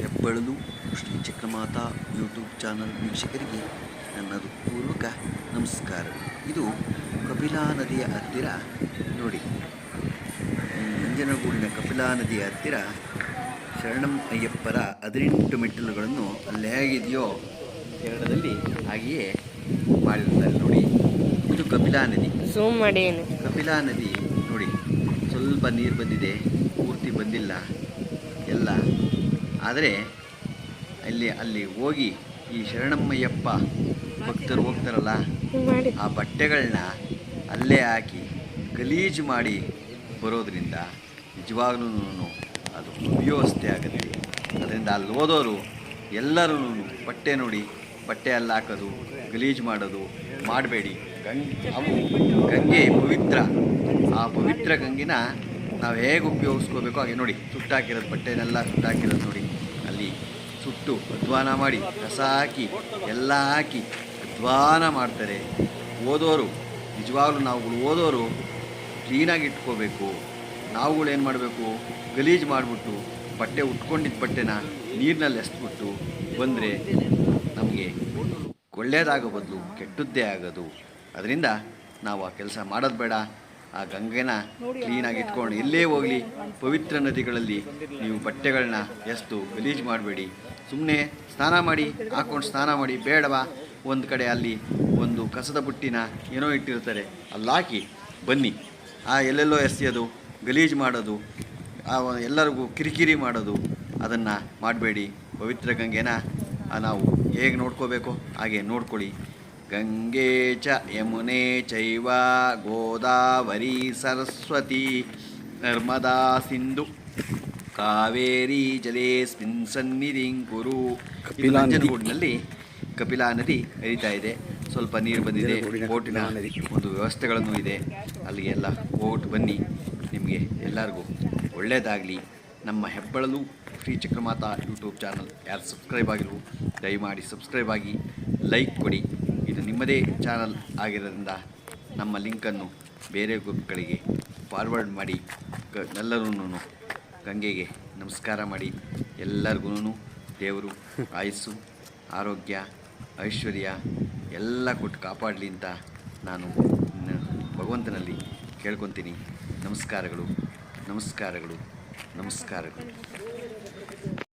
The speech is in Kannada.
ಹೆಬ್ಬಳಲು ಶ್ರೀ ಚಕ್ರಮಾತಾ ಯೂಟ್ಯೂಬ್ ಚಾನಲ್ ವೀಕ್ಷಕರಿಗೆ ನನ್ನ ಪೂರ್ವಕ ನಮಸ್ಕಾರ. ಇದು ಕಪಿಲಾ ನದಿಯ ಹತ್ತಿರ ನೋಡಿ. ನಂಜನಗೂಡಿನ ಕಪಿಲಾ ನದಿಯ ಹತ್ತಿರ ಶರಣಂ ಅಯ್ಯಪ್ಪರ ಹದಿನೆಂಟು ಮೆಟ್ಟಿಲುಗಳನ್ನು ಅಲ್ಲಿ ಹೇಗಿದೆಯೋ ಕೇರಳದಲ್ಲಿ ಹಾಗೆಯೇ ಮಾಡಿರ್ತಾರೆ ನೋಡಿ. ಇದು ಕಪಿಲಾ ನದಿ. ಕಪಿಲಾ ನದಿ ನೋಡಿ. ಸ್ವಲ್ಪ ನೀರು ಬಂದಿದೆ ಪೂರ್ತಿ ಬಂದಿಲ್ಲ. ಎಲ್ಲ ಆದರೆ ಅಲ್ಲಿ ಅಲ್ಲಿ ಹೋಗಿ ಈ ಶರಣಮ್ಮಯ್ಯಪ್ಪ ಭಕ್ತರು ಹೋಗ್ತಾರಲ್ಲ ಆ ಬಟ್ಟೆಗಳನ್ನ ಅಲ್ಲೇ ಹಾಕಿ ಗಲೀಜು ಮಾಡಿ ಬರೋದ್ರಿಂದ ನಿಜವಾಗ್ಲೂ ಅದು ಅವ್ಯವಸ್ಥೆ ಆಗುತ್ತೆ. ಅದರಿಂದ ಅಲ್ಲಿ ಓದೋರು ಎಲ್ಲರೂ ಬಟ್ಟೆ ನೋಡಿ ಬಟ್ಟೆ ಅಲ್ಲಿ ಹಾಕೋದು ಗಲೀಜು ಮಾಡೋದು ಮಾಡಬೇಡಿ. ಗಂಗೆ ಅವು ಗಂಗೆ ಪವಿತ್ರ. ಆ ಪವಿತ್ರ ಗಂಗಿನ ನಾವು ಹೇಗೆ ಉಪಯೋಗಿಸ್ಕೋಬೇಕು ಹಾಗೆ ನೋಡಿ. ಸುಟ್ಟಾಕಿರೋದು ಬಟ್ಟೆನೆಲ್ಲ ಸುಟ್ಟಾಕಿರೋದು ನೋಡಿ. ಅಲ್ಲಿ ಸುಟ್ಟು ಅಧ್ವಾನ ಮಾಡಿ ರಸ ಹಾಕಿ, ಎಲ್ಲ ಹಾಕಿ ಅಧ್ವಾನ ಮಾಡ್ತಾರೆ. ಓದೋರು, ನಿಜವಾಗ್ಲೂ ನಾವುಗಳು ಓದೋರು ಕ್ಲೀನಾಗಿ ಇಟ್ಕೋಬೇಕು. ನಾವುಗಳು ಏನು ಮಾಡಬೇಕು? ಗಲೀಜು ಮಾಡಿಬಿಟ್ಟು ಬಟ್ಟೆ ಉಟ್ಕೊಂಡಿದ್ದ ಬಟ್ಟೆನ ನೀರಿನಲ್ಲಿ ಎಸ್ಬಿಟ್ಟು ಬಂದರೆ ನಮಗೆ ಒಳ್ಳೆಯದಾಗೋ ಬದಲು ಕೆಟ್ಟದ್ದೇ ಆಗೋದು. ಅದರಿಂದ ನಾವು ಆ ಕೆಲಸ ಮಾಡೋದು ಬೇಡ. ಆ ಗಂಗೆನ ಕ್ಲೀನಾಗಿ ಇಟ್ಕೊಂಡು ಎಲ್ಲೇ ಹೋಗಲಿ ಪವಿತ್ರ ನದಿಗಳಲ್ಲಿ ನೀವು ಬಟ್ಟೆಗಳನ್ನ ಎಷ್ಟು ಗಲೀಜು ಮಾಡಬೇಡಿ. ಸುಮ್ಮನೆ ಸ್ನಾನ ಮಾಡಿ ಹಾಕ್ಕೊಂಡು ಸ್ನಾನ ಮಾಡಿ ಬೇಡವಾ? ಒಂದು ಕಡೆ ಅಲ್ಲಿ ಒಂದು ಕಸದ ಬುಟ್ಟಿನ ಏನೋ ಇಟ್ಟಿರ್ತಾರೆ. ಅಲ್ಲಿ ಹಾಕಿ ಬನ್ನಿ. ಆ ಎಲ್ಲೆಲ್ಲೋ ಎಸೆಯೋದು ಗಲೀಜು ಮಾಡೋದು ಆ ಎಲ್ಲರಿಗೂ ಕಿರಿಕಿರಿ ಮಾಡೋದು ಅದನ್ನು ಮಾಡಬೇಡಿ. ಪವಿತ್ರ ಗಂಗೆನ ನಾವು ಹೇಗೆ ನೋಡ್ಕೋಬೇಕು ಹಾಗೆ ನೋಡ್ಕೊಳ್ಳಿ. ಗಂಗೆ ಚ ಯಮುನೆ ಚೈವ ಗೋದಾವರಿ ಸರಸ್ವತಿ ನರ್ಮದಾ ಸಿಂಧು ಕಾವೇರಿ ಜಲೇಸ್ಮಿನ್ ಸನ್ನಿಧಿಂಕುರು ಇದು ಕಪಿಲಾ ನದಿ. ನಂಜನಗೂಡಿನಲ್ಲಿ ಕಪಿಲಾ ನದಿ ಹರಿತಾ ಇದೆ. ಸ್ವಲ್ಪ ನೀರು ಬಂದಿದೆ. ಬೋಟಿನ. ಒಂದು ವ್ಯವಸ್ಥೆಗಳನ್ನು ಇದೆ. ಅಲ್ಲಿಗೆ ಎಲ್ಲ ಹೋಗ್ಬಿಟ್ಟು ಬನ್ನಿ. ನಿಮಗೆ ಎಲ್ಲರಿಗೂ ಒಳ್ಳೆಯದಾಗಲಿ ನಮ್ಮ ಹೆಬ್ಬಳಲು ಶ್ರೀ ಚಕ್ರಮಾತಾ ಯೂಟ್ಯೂಬ್ ಚಾನಲ್ ಯಾರು ಸಬ್ಸ್ಕ್ರೈಬ್ ಆಗಿರು ದಯಮಾಡಿ ಸಬ್ಸ್ಕ್ರೈಬ್ ಆಗಿ ಲೈಕ್ ಕೊಡಿ. ನಿಮ್ಮದೇ ಚಾನಲ್ ಆಗಿರೋದ್ರಿಂದ ನಮ್ಮ ಲಿಂಕನ್ನು ಬೇರೆ ಗ್ರೂಪ್ಗಳಿಗೆ ಫಾರ್ವರ್ಡ್ ಮಾಡಿ ಗ ಎಲ್ಲರೂ ಗಂಗೆಗೆ ನಮಸ್ಕಾರ ಮಾಡಿ ಎಲ್ಲರಿಗೂ ದೇವರು, ಆಯಸ್ಸು, ಆರೋಗ್ಯ, ಐಶ್ವರ್ಯ ಎಲ್ಲ ಕೊಟ್ಟು ಕಾಪಾಡಲಿ ಅಂತ ನಾನು ಭಗವಂತನಲ್ಲಿ ಕೇಳ್ಕೊತೀನಿ. ನಮಸ್ಕಾರಗಳು ನಮಸ್ಕಾರಗಳು ನಮಸ್ಕಾರಗಳು.